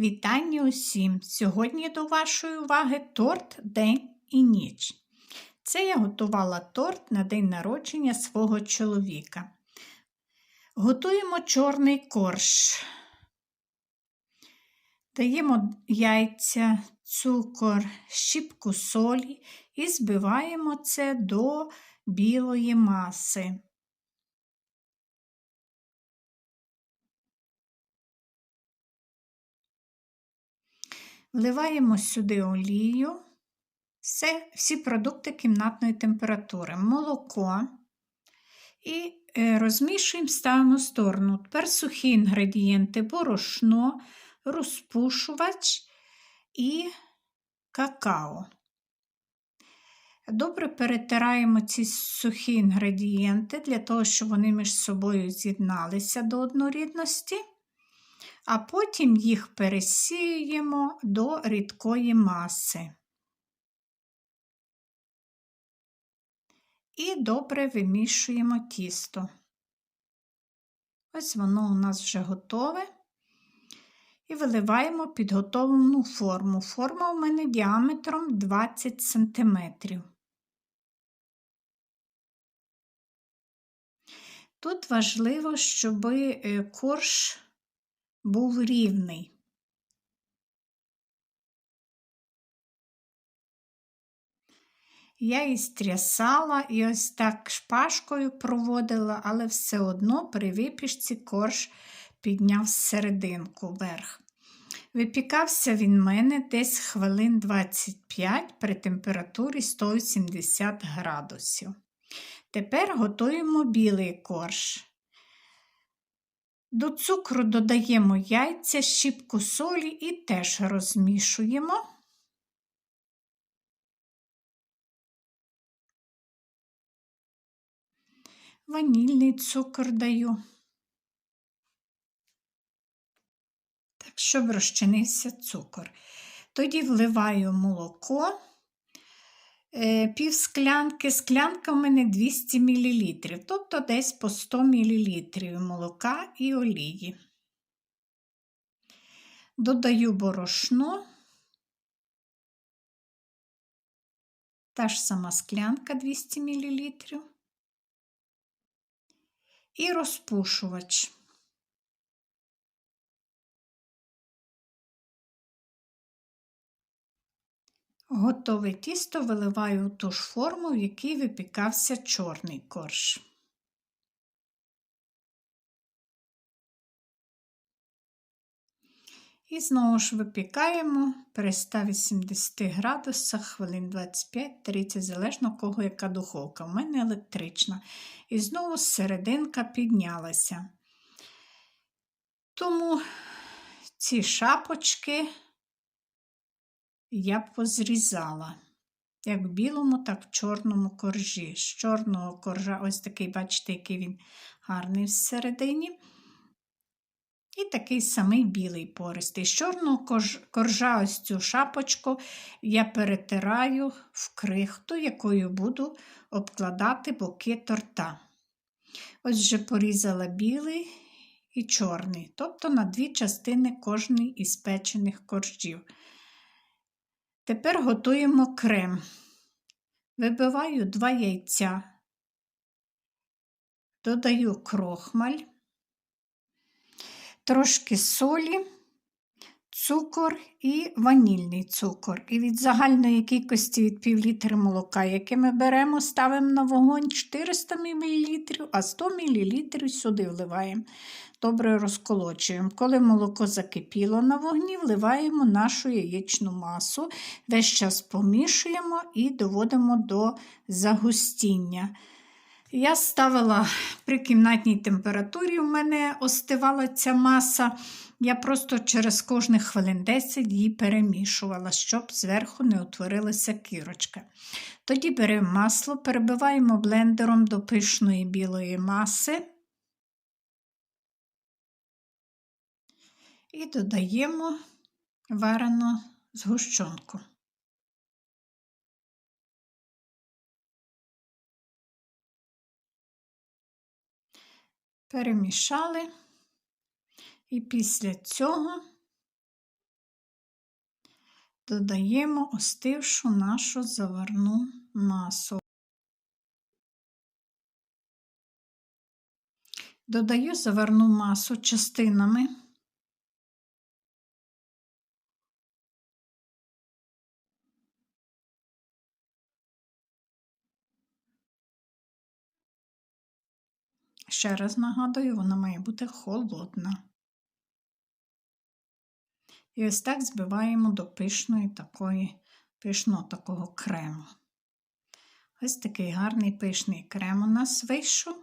Вітання усім! Сьогодні до вашої уваги торт День і ніч. Це я готувала торт на день народження свого чоловіка. Готуємо чорний корж. Даємо яйця, цукор, щіпку солі і збиваємо це до білої маси. Вливаємо сюди олію, все, всі продукти кімнатної температури, молоко і е, розмішуємо, ставимо в сторону. Тепер сухі інгредієнти, борошно, розпушувач і какао. Добре перетираємо ці сухі інгредієнти для того, щоб вони між собою з'єдналися до однорідності а потім їх пересіюємо до рідкої маси. І добре вимішуємо тісто. Ось воно у нас вже готове. І виливаємо підготовлену форму. Форма у мене діаметром 20 см. Тут важливо, щоб е, корж був рівний. Я і стрясала і ось так шпажкою проводила, але все одно при випічці корж підняв серединку вверх. Випікався він мене десь хвилин 25 при температурі 180 градусів. Тепер готуємо білий корж. До цукру додаємо яйця, щіпку солі і теж розмішуємо. Ванільний цукор даю, так, щоб розчинився цукор. Тоді вливаю молоко. Е, пів склянки, склянка в мене 200 мл, тобто десь по 100 мл молока і олії. Додаю борошно, та ж сама склянка 200 мл і розпушувач. Готове тісто виливаю у ту ж форму, в якій випікався чорний корж. І знову ж випікаємо при 180 градусах хвилин 25-30, залежно кого яка духовка. У мене електрична. І знову серединка піднялася. Тому ці шапочки я позрізала. Як в білому, так в чорному коржі. З чорного коржа, ось такий, бачите, який він гарний всередині. І такий самий білий пористий. З чорного коржа, ось цю шапочку я перетираю в крихту, якою буду обкладати боки торта. Ось вже порізала білий і чорний, тобто на дві частини кожний із печених коржів. Тепер готуємо крем. Вибиваю два яйця, додаю крохмаль, трошки солі, цукор і ванільний цукор. І від загальної кількості від пів молока, яке ми беремо, ставимо на вогонь 400 мл, а 100 мл сюди вливаємо добре розколочуємо. Коли молоко закипіло на вогні, вливаємо нашу яєчну масу, весь час помішуємо і доводимо до загустіння. Я ставила при кімнатній температурі, у мене остивала ця маса. Я просто через кожних хвилин 10 її перемішувала, щоб зверху не утворилася кірочка. Тоді беремо масло, перебиваємо блендером до пишної білої маси. і додаємо варену згущенку. Перемішали, і після цього додаємо остившу нашу заварну масу. Додаю заварну масу частинами. Ще раз нагадую, вона має бути холодна. І ось так збиваємо до пишної такої, пишного такого крему. Ось такий гарний пишний крем у нас вийшов.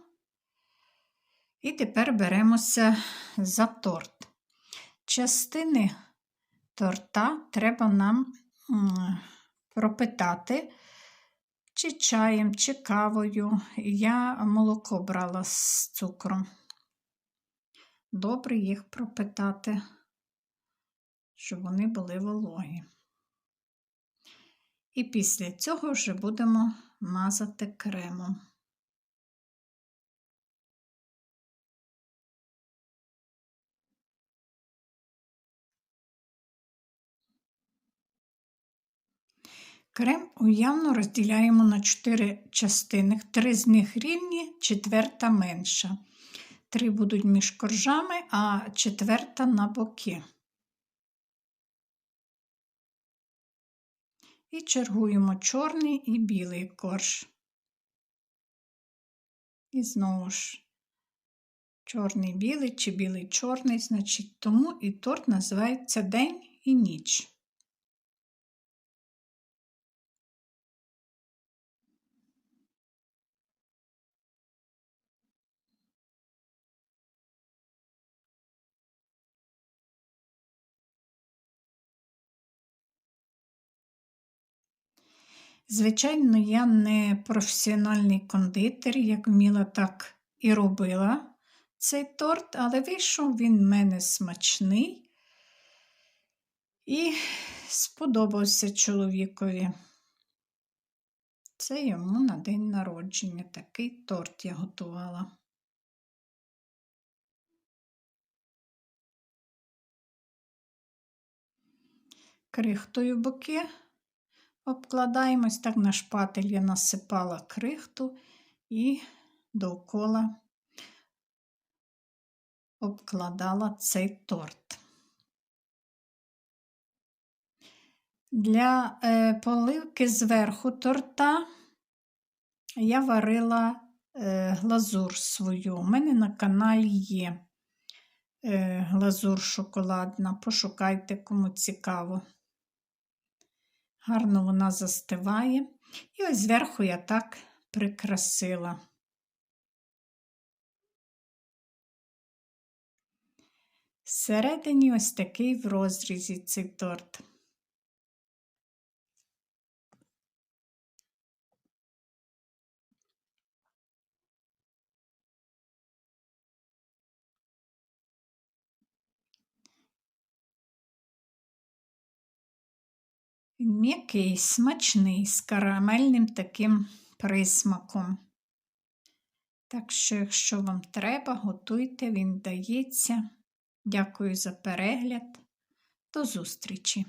І тепер беремося за торт. Частини торта треба нам пропитати чи чаєм, чи кавою. Я молоко брала з цукром. Добре їх пропитати, щоб вони були вологі. І після цього вже будемо мазати кремом. Крем уявно розділяємо на чотири частини, три з них рівні, четверта менша. Три будуть між коржами, а четверта на боки. І чергуємо чорний і білий корж. І знову ж чорний білий чи білий чорний, значить, тому і торт називається день і ніч. Звичайно, я не професіональний кондитер, як вміла, так і робила цей торт, але вийшов він в мене смачний і сподобався чоловікові. Це йому на день народження такий торт я готувала. Крихтою боки. Обкладаємось так на шпатель я насипала крихту і довкола обкладала цей торт. Для е, поливки зверху торта я варила е, глазур свою. У мене на каналі є е, глазур шоколадна. Пошукайте, кому цікаво гарно вона застиває. І ось зверху я так прикрасила. Всередині ось такий в розрізі цей торт. М'який, смачний, з карамельним таким присмаком. Так що, якщо вам треба, готуйте, він дається. Дякую за перегляд. До зустрічі!